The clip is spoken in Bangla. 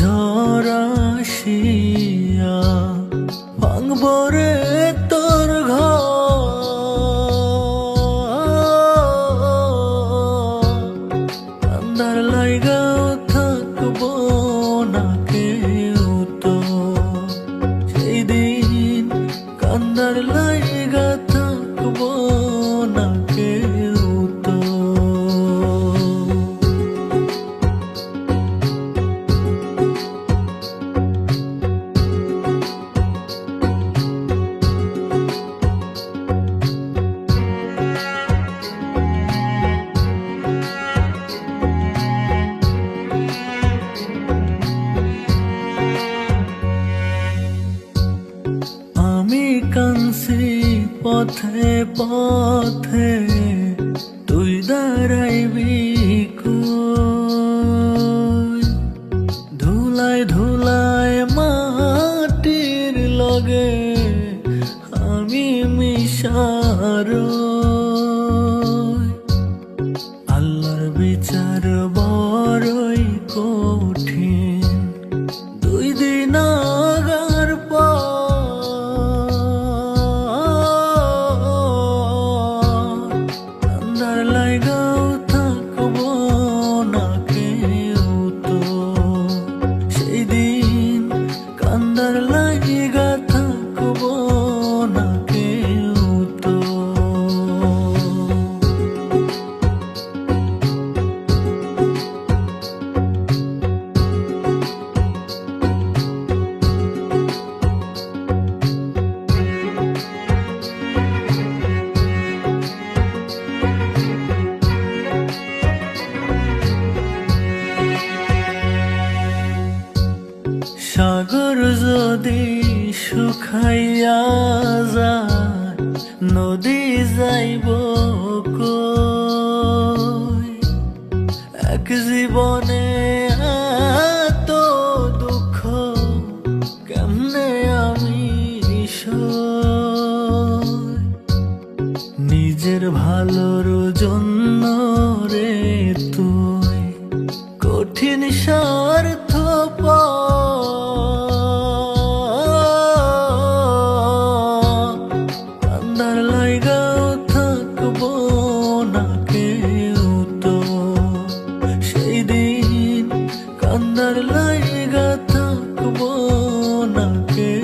ঝরাসিয়া ভাঙবরে তোর ঘর। লাইগাও থাকব না কেউ তো। সেই দিন কান্দার লাই পথে পথে তুই দাঁড়াইবি ধুলায় ধুলায় মাটির লগে আমি মিশার কান্দার লাইগা নদী সুখাইয়া যায় নদী যাইব এক জীবনে কেমনে আমি ভালোর জন্য জায়গা থাকব না কে